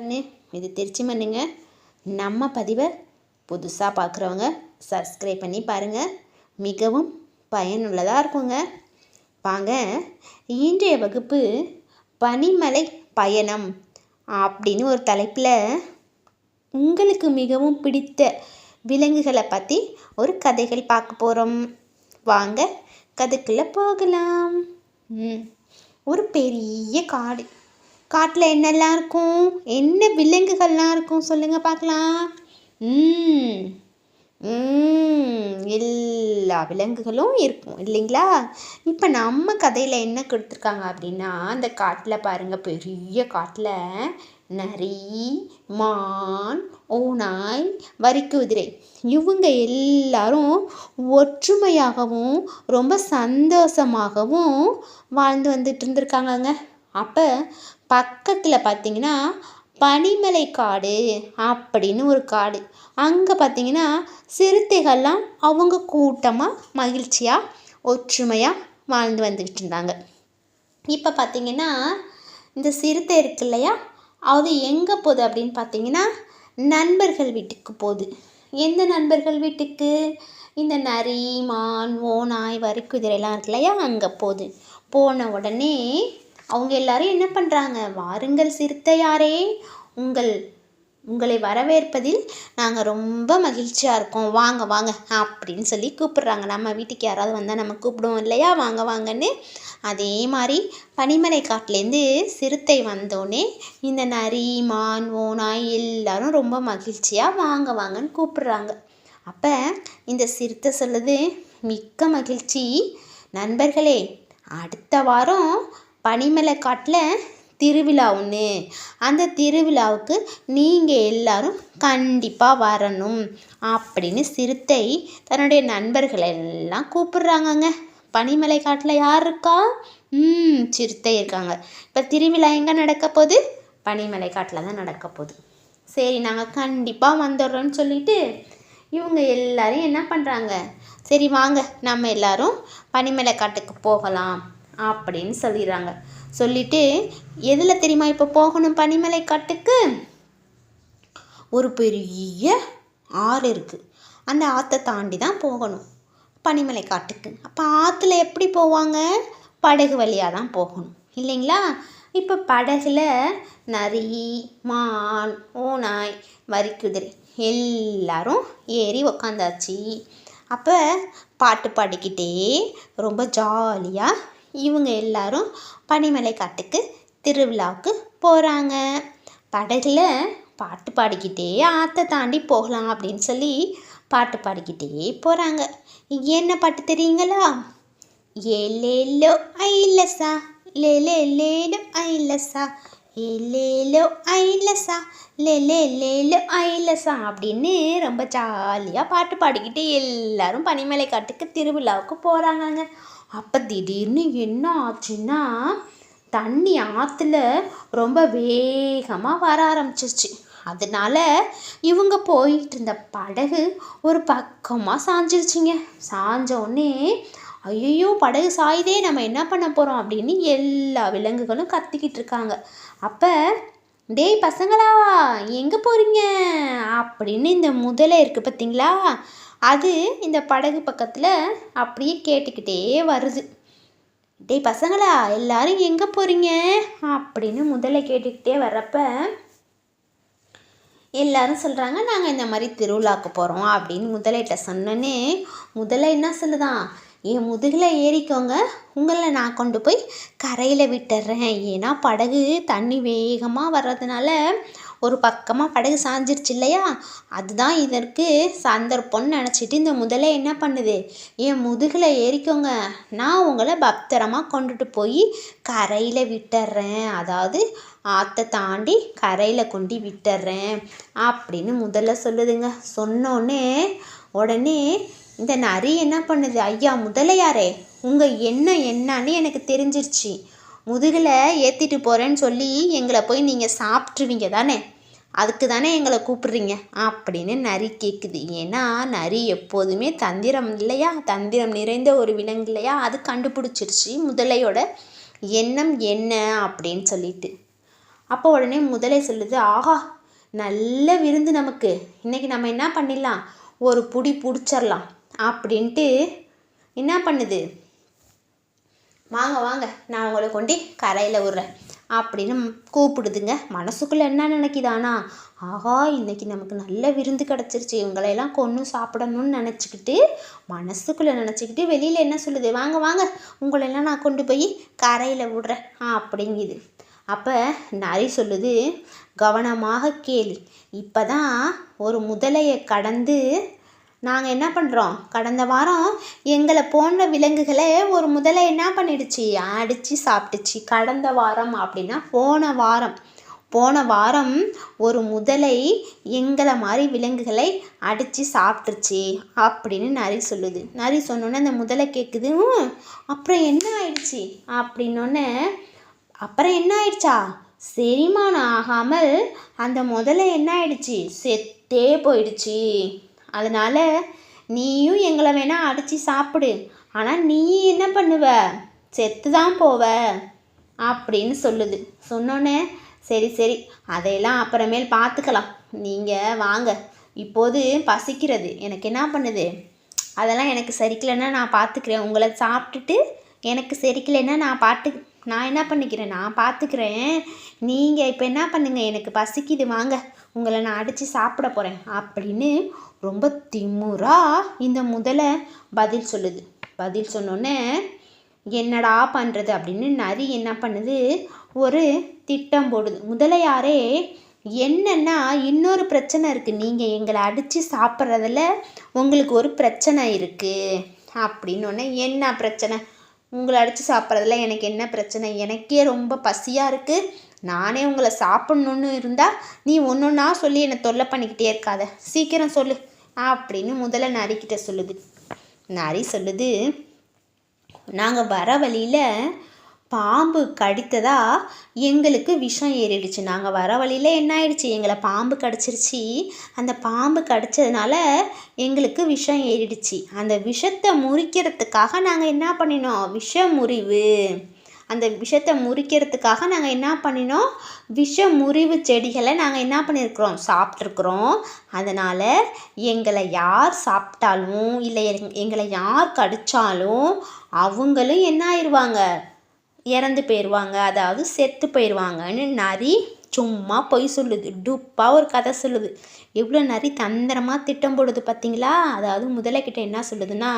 பண்ணு. இது திருச்சி மண்ணுங்க. நம்ம பதிவை புதுசாக பார்க்குறவங்க சப்ஸ்கிரைப் பண்ணி பாருங்கள் மிகவும் பயனுள்ளதாக இருக்குங்க. வாங்க இன்றைய வகுப்பு பனிமலை பயணம் அப்படின்னு ஒரு தலைப்பில் உங்களுக்கு மிகவும் பிடித்த விலங்குகளை பற்றி ஒரு கதைகள் பார்க்க போகிறோம் வாங்க கதைக்குள்ளே போகலாம். ஒரு பெரிய காடு. காட்டில் என்னெல்லாம் இருக்கும்? என்ன விலங்குகள்லாம் இருக்கும்? சொல்லுங்கள் பார்க்கலாம். ம் எல்லா விலங்குகளும் இருக்கும் இல்லைங்களா? இப்போ நம்ம கதையில் என்ன கொடுத்துருக்காங்க அப்படின்னா அந்த காட்டில் பாருங்கள் பெரிய காட்டில் நரி மான் ஓநாய் வரிக்குதிரை இவங்க எல்லாரும் ஒற்றுமையாகவும் ரொம்ப சந்தோஷமாகவும் வாழ்ந்து வந்துட்டு இருந்திருக்காங்கங்க. அப்போ பக்கத்தில் பார்த்தீங்கன்னா பனிமலை காடு அப்படின்னு ஒரு காடு. அங்கே பார்த்தீங்கன்னா சிறுத்தைகள்லாம் அவங்க கூட்டமாக மகிழ்ச்சியாக ஒற்றுமையாக வாழ்ந்து வந்துக்கிட்டு இருந்தாங்க. இப்போ பார்த்தீங்கன்னா இந்த சிறுத்தை இருக்கு இல்லையா? அது எங்கே போகுது அப்படின்னு பார்த்தீங்கன்னா நண்பர்கள் வீட்டுக்கு போகுது. எந்த நண்பர்கள் வீட்டுக்கு? இந்த நரி மான் ஓநாய் வரிக்குதிரைலாம் இருக்கு இல்லையா? அங்கே போகுது. போன உடனே அவங்க எல்லாரும் என்ன பண்ணுறாங்க வாருங்கள் சிறுத்தையாரே. உங்கள் உங்களை வரவேற்பதில் நாங்கள் ரொம்ப மகிழ்ச்சியாக இருக்கோம். வாங்க வாங்க அப்படின்னு சொல்லி கூப்பிட்றாங்க. நம்ம வீட்டுக்கு யாராவது வந்தால் நம்ம கூப்பிடுவோம் இல்லையா? வாங்க வாங்கன்னு. அதே மாதிரி பனிமலை காட்டிலேருந்து சிறுத்தை வந்தோடனே இந்த நரி மான் ஓனாய் எல்லாரும் ரொம்ப மகிழ்ச்சியாக வாங்க வாங்கன்னு கூப்பிட்றாங்க. அப்போ இந்த சிறுத்தை சொல்லுது மிக்க மகிழ்ச்சி நண்பர்களே. அடுத்த வாரம் பனிமலை காட்டில் திருவிழா ஒன்று அந்த திருவிழாவுக்கு நீங்கள் எல்லாரும் கண்டிப்பாக வரணும் அப்படின்னு சிறுத்தை தன்னுடைய நண்பர்களை எல்லாம் கூப்பிடுறாங்கங்க. பனிமலை காட்டில் யார் இருக்கா? ம் சிறுத்தை இருக்காங்க. இப்போ திருவிழா எங்கே நடக்க போகுது? பனிமலை காட்டில் தான் நடக்க போகுது. சரி நாங்கள் கண்டிப்பாக வந்துடுறோன்னு சொல்லிட்டு இவங்க எல்லாரும் என்ன பண்ணுறாங்க சரி வாங்க. நம்ம எல்லாரும் பனிமலை காட்டுக்கு போகலாம். அப்படின்னு சொல்லிடுறாங்க. சொல்லிட்டு எதில் தெரியுமா இப்போ போகணும் பனிமலை காட்டுக்கு? ஒரு பெரிய ஆறு இருக்குது அந்த ஆற்றை தாண்டி தான் போகணும் பனிமலை காட்டுக்கு. அப்போ ஆற்றுல எப்படி போவாங்க? படகு வழியாக தான் போகணும். இல்லைங்களா? இப்போ படகுல நரி மான் ஓநாய் வரிக்குதிரை எல்லாரும் ஏறி உக்காந்தாச்சு. அப்போ பாட்டு பாடிக்கிட்டே ரொம்ப ஜாலியாக இவங்க எல்லாரும் பனிமலை காட்டுக்கு திருவிழாவுக்கு போகிறாங்க படகுல பாட்டு பாடிக்கிட்டே ஆற்றை தாண்டி போகலாம் அப்படின்னு சொல்லி பாட்டு பாடிக்கிட்டே போகிறாங்க என்ன பாட்டு தெரியுங்களா? ஏலேலோ ஐலசா லேலே லேலோ ஐலசா ஏலேலோ ஐலசா லேலே லேலோ ஐலசா அப்படின்னு ரொம்ப ஜாலியாக பாட்டு பாடிக்கிட்டு எல்லாரும் பனிமலை காட்டுக்கு திருவிழாவுக்கு போகிறாங்கங்க அப்போ திடீர்னு என்ன ஆச்சுன்னா தண்ணி ஆற்றுல ரொம்ப வேகமாக வர ஆரம்பிச்சிருச்சு. அதனால இவங்க போயிட்டு இருந்த படகு ஒரு பக்கமாக சாஞ்சிருச்சுங்க. சாஞ்ச உடனே ஐயோ படகு சாயுதே நம்ம என்ன பண்ண போகிறோம் அப்படின்னு எல்லா விலங்குகளும் கத்திக்கிட்டு இருக்காங்க. அப்போ டேய் பசங்களா எங்கே போகிறீங்க அப்படின்னு இந்த முதலை இருக்குது பார்த்தீங்களா அது இந்த படகு பக்கத்தில் அப்படியே கேட்டுக்கிட்டே வருது. டேய் பசங்களா எல்லாரும் எங்கே போகிறீங்க அப்படின்னு முதல்ல கேட்டுக்கிட்டே வர்றப்ப எல்லாரும் சொல்கிறாங்க நாங்கள் இந்த மாதிரி திருவிழாக்கு போகிறோம் அப்படின்னு முதலைகிட்ட சொன்னோன்னே முதல்ல என்ன சொல்லுதான் என் முதுகில் ஏறிக்கோங்க உங்களை நான் கொண்டு போய் கரையில் விட்டுறேன். ஏன்னா படகு தண்ணி வேகமாக வர்றதுனால ஒரு பக்கமாக படகு சாஞ்சிருச்சு இல்லையா? அதுதான் இதற்கு சந்தர்ப்பம்னு நினச்சிட்டு இந்த முதலை என்ன பண்ணுது? என் முதுகில் ஏறிக்கோங்க. நான் உங்களை பத்திரமாக கொண்டுட்டு போய் கரையில் விட்டுறேன். அதாவது ஆற்றை தாண்டி கரையில் கொண்டு விட்டுறேன். அப்படின்னு முதல்ல சொல்லுதுங்க. சொன்னோடனே உடனே இந்த நரி என்ன பண்ணுது? ஐயா முதலையாரே உங்கள் எண்ணம் என்னன்னு எனக்கு தெரிஞ்சிருச்சு. முதுகில் ஏற்றிட்டு போகிறேன்னு சொல்லி எங்களை போய் நீங்கள் சாப்பிட்ருவீங்க தானே? அதுக்கு தானே எங்களை கூப்பிட்றீங்க? அப்படின்னு நரி கேட்குது ஏன்னா நரி எப்போதுமே தந்திரம் இல்லையா? தந்திரம் நிறைந்த ஒரு விலங்கு இல்லையா? அது கண்டுபிடிச்சிருச்சு. முதலையோட எண்ணம் என்ன அப்படின்னு சொல்லிட்டு. அப்போ உடனே முதலை சொல்லுது ஆஹா நல்ல விருந்து நமக்கு. இன்றைக்கி நம்ம என்ன பண்ணிடலாம்? ஒரு புடி பிடிச்சிடலாம். அப்படின்ட்டு என்ன பண்ணுது? வாங்க வாங்க நான் உங்களை கொண்டு கரையில் விட்றேன். அப்படின்னு கூப்பிடுதுங்க. மனசுக்குள்ளே என்ன நினைக்குதானா ஆஹா இன்னைக்கு நமக்கு நல்ல விருந்து கிடச்சிருச்சு. இவங்களையெல்லாம் கொன்று சாப்பிடணும்னு நினச்சிக்கிட்டு மனசுக்குள்ளே நினச்சிக்கிட்டு வெளியில் என்ன சொல்லுது? வாங்க வாங்க உங்களெல்லாம் நான் கொண்டு போய் கரையில் விடுறேன். அப்படிங்குது. அப்போ நரி சொல்லுது கவனமாக கேளு. இப்போ தான் ஒரு முதலையை கடந்து நாங்கள் என்ன பண்ணுறோம் கடந்த வாரம் எங்களை போன்ற விலங்குகளை ஒரு முதலை என்ன பண்ணிடுச்சு? அடித்து சாப்பிட்டுச்சு. கடந்த வாரம் அப்படின்னா போன வாரம். போன வாரம் ஒரு முதலை எங்களை மாதிரி விலங்குகளை அடித்து சாப்பிட்டுருச்சு அப்படின்னு நரி சொல்லுது. நரி சொன்னோன்னே அந்த முதலை கேட்குது அப்புறம் என்ன ஆயிடுச்சு? அப்படின்னோடனே அப்புறம் என்ன ஆயிடுச்சா? செரிமானம் ஆகாமல் அந்த முதல்ல என்ன ஆயிடுச்சு? செத்தே போயிடுச்சு. அதனால் நீயும் எங்களை வேணால் அடித்து சாப்பிடு. ஆனால் நீ என்ன பண்ணுவ? செத்து தான் போவ. அப்படின்னு சொல்லுது. சொன்னோன்னே சரி சரி. அதையெல்லாம் அப்புறமேல் பார்த்துக்கலாம் நீங்கள் வாங்க. இப்போது பசிக்கிறது. எனக்கு என்ன பண்ணுது? அதெல்லாம் எனக்கு சரிக்கலைன்னா நான் பார்த்துக்கிறேன் உங்களை சாப்பிட்டுட்டு எனக்கு சரிக்கலைன்னா நான் பாட்டு நான் என்ன பண்ணிக்கிறேன்? நான் பார்த்துக்கிறேன் நீங்கள் இப்போ என்ன பண்ணுங்கள் எனக்கு பசிக்குது. வாங்க. உங்களை நான் அடித்து சாப்பிட போகிறேன் அப்படின்னு ரொம்ப திமுறா இந்த முதலை பதில் சொல்லுது. பதில் சொன்னோன்னே என்னடா பண்ணுறது அப்படின்னு நரி என்ன பண்ணுது? ஒரு திட்டம் போடுது. முதலையாரே என்னன்னா இன்னொரு பிரச்சனை இருக்குது நீங்கள் எங்களை அடித்து சாப்பிட்றதுல உங்களுக்கு ஒரு பிரச்சனை இருக்குது அப்படின்னோடனே என்ன பிரச்சனை? உங்களை அடித்து சாப்பிட்றதுல எனக்கு என்ன பிரச்சனை? எனக்கே ரொம்ப பசியாக இருக்குது நானே உங்களை சாப்பிட்ணுன்னு இருந்தால் நீ ஒன்று ஒன்றா சொல்லி என்னை தொல்லை பண்ணிக்கிட்டே இருக்காத. சீக்கிரம் சொல்லு. அப்படின்னு முதல்ல நரிக்கிட்ட சொல்லுது. நரி சொல்லுது நாங்கள் வர வழியில் பாம்பு கடித்ததா எங்களுக்கு விஷம் ஏறிடுச்சு. நாங்கள் வர வழியில் என்ன ஆயிடுச்சு? எங்களை பாம்பு கடிச்சிருச்சு. அந்த பாம்பு கடிச்சதுனால எங்களுக்கு விஷம் ஏறிடுச்சு. அந்த விஷத்தை முறிக்கிறதுக்காக நாங்கள் என்ன பண்ணினோம்? விஷ முறிவு. அந்த விஷத்தை முறிக்கிறதுக்காக நாங்கள் என்ன பண்ணினோம்? விஷ முறிவு செடிகளை நாங்கள் என்ன பண்ணியிருக்கிறோம் சாப்பிட்ருக்குறோம் அதனால் எங்களை யார் சாப்பிட்டாலும் இல்லை எங்- எங்களை யார் கடித்தாலும் அவங்களும் என்ன ஆயிடுவாங்க இறந்து போயிடுவாங்க அதாவது செத்து போயிடுவாங்கன்னு நரி சும்மா பொய் சொல்லுது. டுப்பாக ஒரு கதை சொல்லுது. எவ்வளோ நரி தந்திரமாக திட்டம் போடுது பார்த்தீங்களா? அதாவது முதலைக்கிட்ட என்ன சொல்லுதுன்னா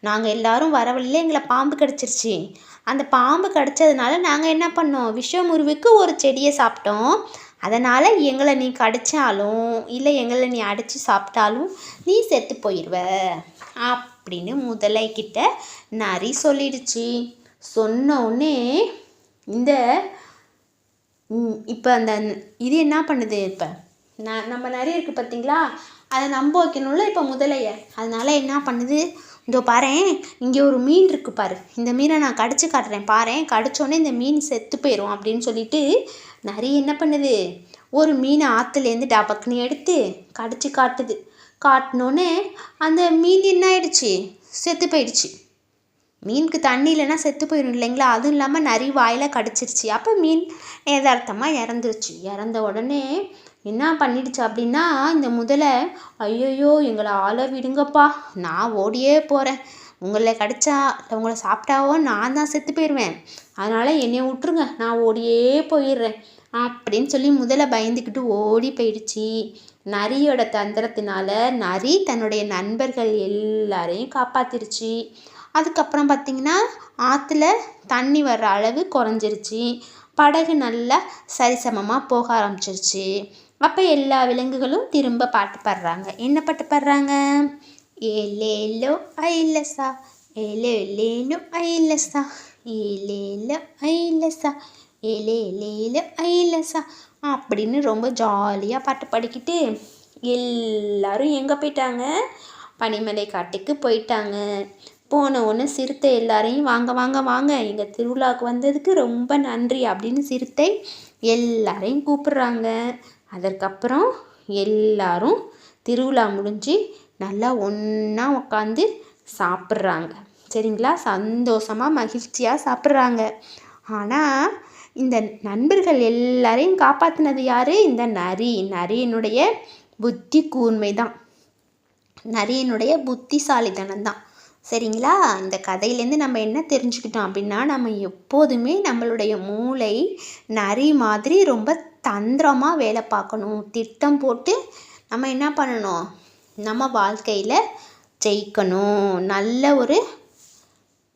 நாங்கள் எல்லாரும் வர வழியில எங்களை பாம்பு கடிச்சிருச்சு. அந்த பாம்பு கடிச்சதுனால நாங்கள் என்ன பண்ணோம்? விஷமுருவுக்கு ஒரு செடியை சாப்பிட்டோம். அதனால் எங்களை நீ கடிச்சாலும் இல்லை எங்களை நீ அடித்து சாப்பிட்டாலும் நீ செத்து போயிடுவ அப்படின்னு முதலைக்கிட்ட நரி சொல்லிடுச்சு. சொன்ன உடனே இந்த இப்போ அந்த இது என்ன பண்ணுது இப்போ? ந நம்ம நிறைய இருக்குது பார்த்தீங்களா அதை நம்ப வைக்கணும்ல இப்போ முதலைய. அதனால் என்ன பண்ணுது? இதோ பாரு இங்கே ஒரு மீன் இருக்குது பாரு. இந்த மீனை நான் கடிச்சு காட்டுறேன். பாரு கடிச்சோடனே இந்த மீன் செத்து போயிடும் அப்படின்னு சொல்லிட்டு நிறைய என்ன பண்ணுது? ஒரு மீனை ஆற்றுலேருந்து டபக்குன்னு எடுத்து கடிச்சு காட்டுது. காட்டினோன்னே அந்த மீன் என்ன ஆயிடுச்சு? செத்து போயிடுச்சு. மீனுக்கு தண்ணி இல்லைன்னா செத்து போயிடும் இல்லைங்களா? அதுவும் இல்லாமல் நரி வாயில் கடிச்சிருச்சு. அப்போ மீன் எதார்த்தமாக இறந்துருச்சு. இறந்த உடனே என்ன பண்ணிடுச்சு அப்படின்னா இந்த முதலை ஐயையோ எங்களை ஆள விடுங்கப்பா. நான் ஓடியே போகிறேன் உங்களை கடிச்சா இல்லை உங்களை சாப்பிட்டாவோ நான் தான் செத்து போயிடுவேன் அதனால் என்னை விட்ருங்க நான் ஓடியே போயிடுறேன். அப்படின்னு சொல்லி முதல்ல பயந்துக்கிட்டு ஓடி போயிடுச்சு. நரியோட தந்திரத்தினால நரி தன்னுடைய நண்பர்கள் எல்லாரையும் காப்பாத்திருச்சு. அதுக்கப்புறம் பார்த்திங்கன்னா ஆற்றுல தண்ணி வர்ற அளவு குறைஞ்சிருச்சு. படகு நல்லா சரிசமமாக போக ஆரம்பிச்சிருச்சு. அப்போ எல்லா விலங்குகளும் திரும்ப பாட்டு பாடுறாங்க. என்ன பாட்டு பாடுறாங்க? ஏலேலோ ஐலசா. ஏலேலேலோ ஐலசா. ஏலேலோ ஐலசா. ஏலேலேலோ ஐலசா. அப்படின்னு ரொம்ப ஜாலியாக பாட்டு பாடிக்கிட்டு எல்லாரும் எங்கே போயிட்டாங்க? பனிமலை காட்டுக்கு போயிட்டாங்க. போன ஒன்று சிறுத்தை எல்லாரையும் வாங்க வாங்க வாங்க எங்கள் திருவிழாவுக்கு வந்ததுக்கு ரொம்ப நன்றி அப்படின்னு சிறுத்தை எல்லாரையும் கூப்பிடுறாங்க. அதற்கப்புறம் எல்லாரும் திருவிழா முடிஞ்சு நல்லா ஒன்றா உட்காந்து சாப்பிட்றாங்க. சரிங்களா? சந்தோஷமாக மகிழ்ச்சியாக சாப்பிட்றாங்க. ஆனால் இந்த நண்பர்கள் எல்லாரையும் காப்பாற்றினது யார்? இந்த நரி. நரியினுடைய புத்தி கூர்மை தான் நரியினுடைய புத்திசாலித்தனம் தான் சரிங்களா? இந்த கதையிலேருந்து நம்ம என்ன தெரிஞ்சுக்கிட்டோம் அப்படின்னா நம்ம எப்போதுமே நம்மளுடைய மூளை நரி மாதிரி ரொம்ப தந்திரமாக வேலை பார்க்கணும். திட்டம் போட்டு நம்ம என்ன பண்ணணும்? நம்ம வாழ்க்கையில் ஜெயிக்கணும். நல்ல ஒரு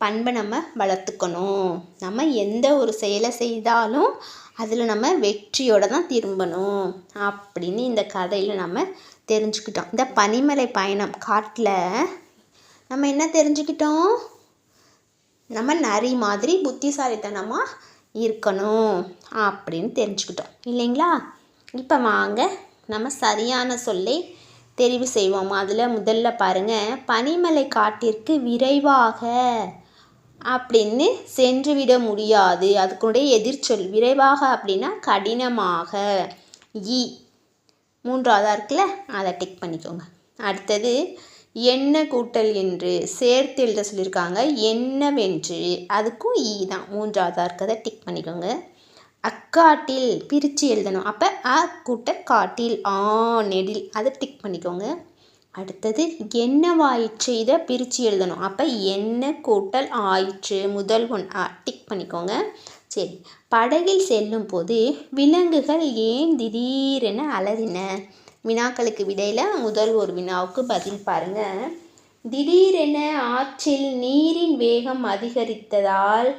பண்பை நம்ம வளர்த்துக்கணும். நம்ம எந்த ஒரு செயலை செய்தாலும் அதில் நம்ம வெற்றியோடு தான் திரும்பணும் அப்படின்னு இந்த கதையில் நம்ம தெரிஞ்சுக்கிட்டோம். இந்த பனிமலை பயணம் காட்டில் நம்ம என்ன தெரிஞ்சுக்கிட்டோம்? நம்ம நரி மாதிரி புத்திசாலித்தனமாக இருக்கணும் அப்படின்னு தெரிஞ்சுக்கிட்டோம். இல்லைங்களா? இப்போ வாங்க நம்ம சரியான சொல்லை தெரிவு செய்வோம். அதில் முதல்ல பாருங்கள் பனிமலை காட்டிற்கு விரைவாக அப்படின்னு சென்றுவிட முடியாது. அதுக்குடைய எதிர்ச்சொல் விரைவாக அப்படின்னா கடினமாக. இ. மூன்றாவதாக இருக்குல்ல? அதை டிக் பண்ணிக்கோங்க. அடுத்தது என்ன கூட்டல் என்று சேர்த்து எழுத சொல்லியிருக்காங்க. என்னவென்று? அதுக்கும் ஈ தான். மூன்றாவதாக இருக்கிறத டிக் பண்ணிக்கோங்க. அக்காட்டில் பிரித்து எழுதணும். அப்போ அ கூட்ட காட்டில் ஆ நெடில். அதை டிக் பண்ணிக்கோங்க. அடுத்தது என்னவாயிற்று? இதை பிரித்து எழுதணும். அப்போ என்ன கூட்டல் ஆயிற்று? முதல் ஒன் ஆ டிக் பண்ணிக்கோங்க. சரி. படகில் செல்லும் போது விலங்குகள் ஏன் திடீரென அலறின? வினாக்களுக்கு விடையில் முதல் ஒரு வினாவுக்கு பதில் பாருங்கள் திடீரென ஆற்றில் நீரின் வேகம் அதிகரித்ததால்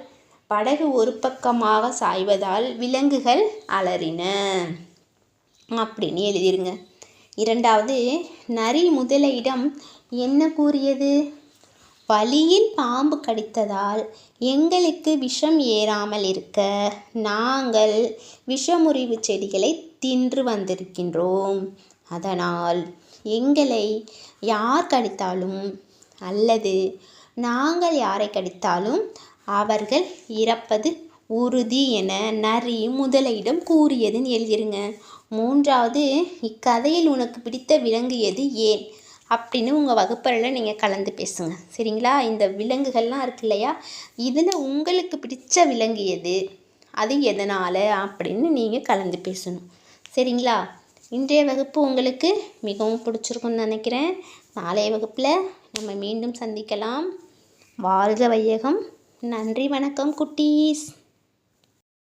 படகு ஒரு பக்கமாக சாய்வதால் விலங்குகள் அலறின. அப்படின்னு எழுதிருங்க. இரண்டாவது நரி முதலையிடம் என்ன கூறியது? வழியில் பாம்பு கடித்ததால் எங்களுக்கு விஷம் ஏறாமல் இருக்க. நாங்கள் விஷமுறிவு செடிகளை தின்று வந்திருக்கின்றோம். அதனால் எங்களை யார் கடித்தாலும் அல்லது நாங்கள் யாரை கடித்தாலும் அவர்கள் இறப்பது உறுதி என நரி முதலையிடம் கூறியதுன்னு எழுதிருங்க மூன்றாவது இக்கதையில் உனக்கு பிடித்த விலங்கு எது? ஏன்? அப்படின்னு உங்கள் வகுப்பறையில் நீங்கள் கலந்து பேசுங்க. சரிங்களா? இந்த விலங்குகள்லாம் இருக்கு இல்லையா? இதில் உங்களுக்கு பிடிச்ச விலங்கு எது? அது எதனால்? அப்படின்னு நீங்கள் கலந்து பேசணும். சரிங்களா? இன்றைய வகுப்பு உங்களுக்கு மிகவும் பிடிச்சிருக்குன்னு நினைக்கிறேன். நாளைய வகுப்பில் நம்ம மீண்டும் சந்திக்கலாம். வாழ்க வையகம். நன்றி வணக்கம் குட்டீஸ்.